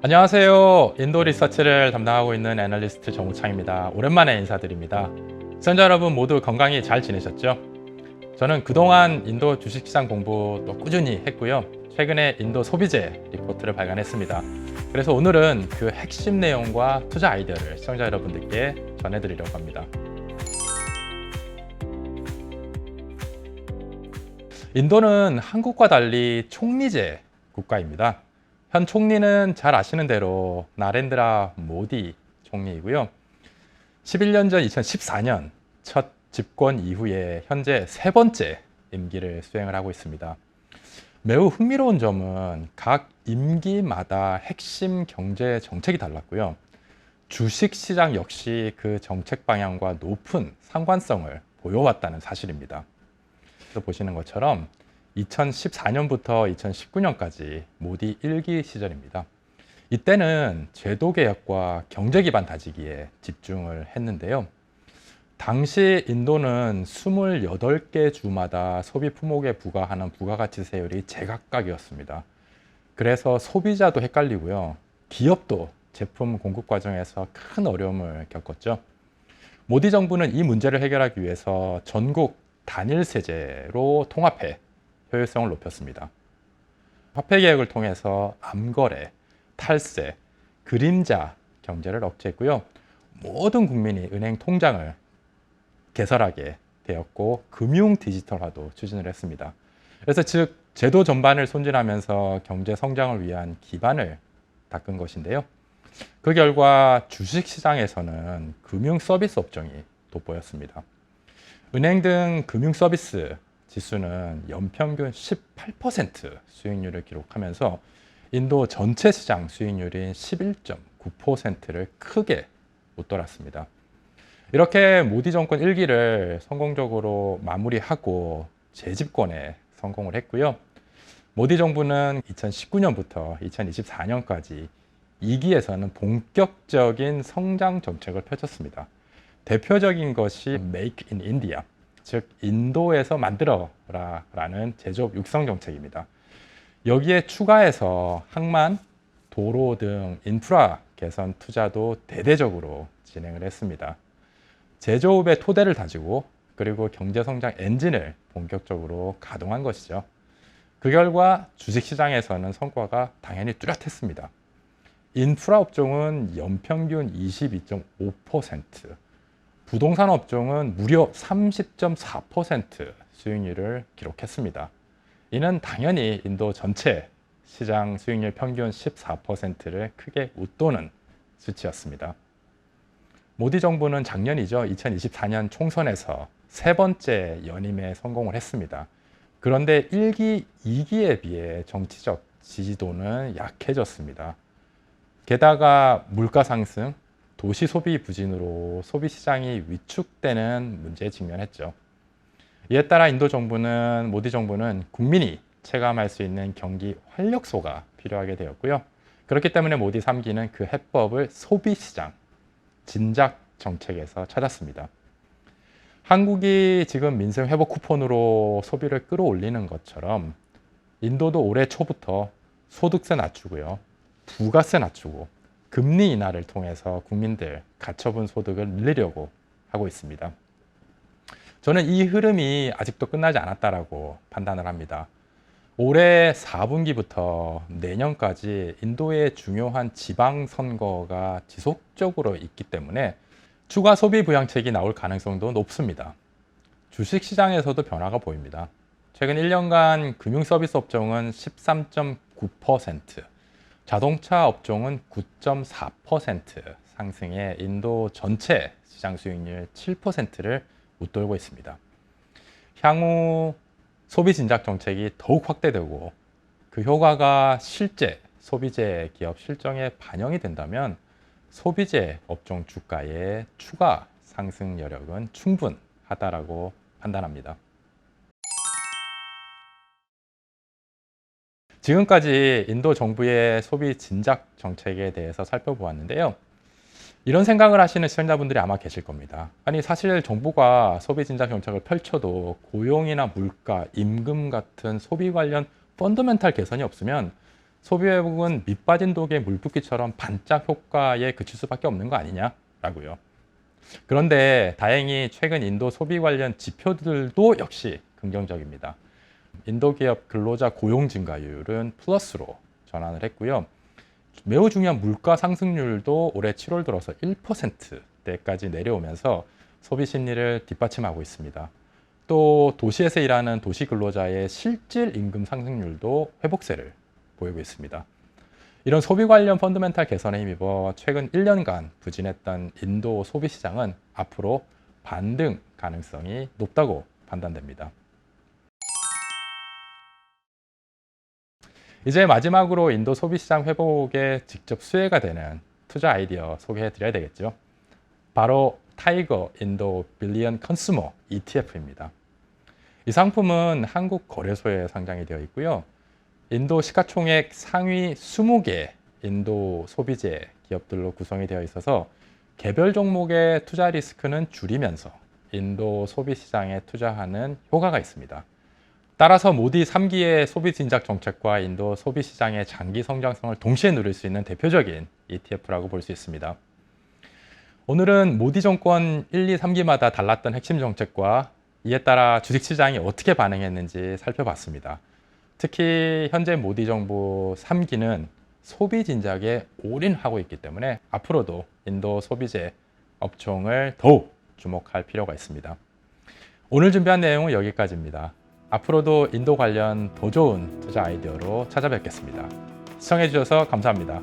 안녕하세요. 인도 리서치를 담당하고 있는 애널리스트 정우창입니다. 오랜만에 인사드립니다. 시청자 여러분 모두 건강히 잘 지내셨죠? 저는 그동안 인도 주식시장 공부 또 꾸준히 했고요. 최근에 인도 소비재 리포트를 발간했습니다. 그래서 오늘은 그 핵심 내용과 투자 아이디어를 시청자 여러분들께 전해드리려고 합니다. 인도는 한국과 달리 총리제 국가입니다. 현 총리는 잘 아시는 대로 나렌드라 모디 총리이고요. 11년 전 2014년 첫 집권 이후에 현재 세 번째 임기를 수행을 하고 있습니다. 매우 흥미로운 점은 각 임기마다 핵심 경제 정책이 달랐고요. 주식 시장 역시 그 정책 방향과 높은 상관성을 보여왔다는 사실입니다. 보시는 것처럼 2014년부터 2019년까지 모디 1기 시절입니다. 이때는 제도 개혁과 경제 기반 다지기에 집중을 했는데요. 당시 인도는 28개 주마다 소비 품목에 부과하는 부가가치세율이 제각각이었습니다. 그래서 소비자도 헷갈리고요. 기업도 제품 공급 과정에서 큰 어려움을 겪었죠. 모디 정부는 이 문제를 해결하기 위해서 전국 단일 세제로 통합해 효율성을 높였습니다. 화폐 개혁을 통해서 암거래, 탈세, 그림자 경제를 억제했고요. 모든 국민이 은행 통장을 개설하게 되었고 금융 디지털화도 추진을 했습니다. 그래서 즉 제도 전반을 손질하면서 경제 성장을 위한 기반을 닦은 것인데요. 그 결과 주식 시장에서는 금융 서비스 업종이 돋보였습니다. 은행 등 금융 서비스 지수는 연평균 18% 수익률을 기록하면서 인도 전체 시장 수익률인 11.9%를 크게 웃돌았습니다. 이렇게 모디 정권 1기를 성공적으로 마무리하고 재집권에 성공을 했고요. 모디 정부는 2019년부터 2024년까지 2기에서는 본격적인 성장 정책을 펼쳤습니다. 대표적인 것이 Make in India, 즉 인도에서 만들어라라는 제조업 육성 정책입니다. 여기에 추가해서 항만, 도로 등 인프라 개선 투자도 대대적으로 진행을 했습니다. 제조업의 토대를 다지고 그리고 경제 성장 엔진을 본격적으로 가동한 것이죠. 그 결과 주식 시장에서는 성과가 당연히 뚜렷했습니다. 인프라 업종은 연평균 22.5%, 부동산 업종은 무려 30.4% 수익률을 기록했습니다. 이는 당연히 인도 전체 시장 수익률 평균 14%를 크게 웃도는 수치였습니다. 모디 정부는 작년이죠. 2024년 총선에서 세 번째 연임에 성공을 했습니다. 그런데 1기, 2기에 비해 정치적 지지도는 약해졌습니다. 게다가 물가 상승, 도시 소비 부진으로 소비 시장이 위축되는 문제에 직면했죠. 이에 따라 인도 정부는 모디 정부는 국민이 체감할 수 있는 경기 활력소가 필요하게 되었고요. 그렇기 때문에 모디 3기는 그 해법을 소비 시장 진작 정책에서 찾았습니다. 한국이 지금 민생 회복 쿠폰으로 소비를 끌어올리는 것처럼 인도도 올해 초부터 소득세 낮추고요. 부가세 낮추고 금리 인하를 통해서 국민들 가처분 소득을 늘리려고 하고 있습니다. 저는 이 흐름이 아직도 끝나지 않았다라고 판단을 합니다. 올해 4분기부터 내년까지 인도의 중요한 지방 선거가 지속적으로 있기 때문에 추가 소비 부양책이 나올 가능성도 높습니다. 주식 시장에서도 변화가 보입니다. 최근 1년간 금융 서비스 업종은 13.9%, 자동차 업종은 9.4% 상승해 인도 전체 시장 수익률 7%를 웃돌고 있습니다. 향후 소비 진작 정책이 더욱 확대되고 그 효과가 실제 소비재 기업 실정에 반영이 된다면 소비재 업종 주가의 추가 상승 여력은 충분하다라고 판단합니다. 지금까지 인도 정부의 소비 진작 정책에 대해서 살펴보았는데요. 이런 생각을 하시는 시청자분들이 아마 계실 겁니다. 아니, 사실 정부가 소비 진작 정책을 펼쳐도 고용이나 물가, 임금 같은 소비 관련 펀더멘탈 개선이 없으면 소비 회복은 밑빠진 독에 물 붓기처럼 반짝 효과에 그칠 수밖에 없는 거 아니냐라고요. 그런데 다행히 최근 인도 소비 관련 지표들도 역시 긍정적입니다. 인도 기업 근로자 고용 증가율은 플러스로 전환을 했고요. 매우 중요한 물가 상승률도 올해 7월 들어서 1%대까지 내려오면서 소비 심리를 뒷받침하고 있습니다. 또 도시에서 일하는 도시 근로자의 실질 임금 상승률도 회복세를 보이고 있습니다. 이런 소비 관련 펀드멘탈 개선에 힘입어 최근 1년간 부진했던 인도 소비 시장은 앞으로 반등 가능성이 높다고 판단됩니다. 이제 마지막으로 인도 소비 시장 회복에 직접 수혜가 되는 투자 아이디어 소개해 드려야 되겠죠. 바로 타이거 인도 빌리언 컨슈머 ETF입니다. 이 상품은 한국 거래소에 상장이 되어 있고요. 인도 시가총액 상위 20개 인도 소비재 기업들로 구성이 되어 있어서 개별 종목의 투자 리스크는 줄이면서 인도 소비 시장에 투자하는 효과가 있습니다. 따라서 모디 3기의 소비 진작 정책과 인도 소비 시장의 장기 성장성을 동시에 누릴 수 있는 대표적인 ETF라고 볼 수 있습니다. 오늘은 모디 정권 1, 2, 3기마다 달랐던 핵심 정책과 이에 따라 주식 시장이 어떻게 반응했는지 살펴봤습니다. 특히 현재 모디 정부 3기는 소비 진작에 올인하고 있기 때문에 앞으로도 인도 소비재 업종을 더욱 주목할 필요가 있습니다. 오늘 준비한 내용은 여기까지입니다. 앞으로도 인도 관련 더 좋은 투자 아이디어로 찾아뵙겠습니다. 시청해주셔서 감사합니다.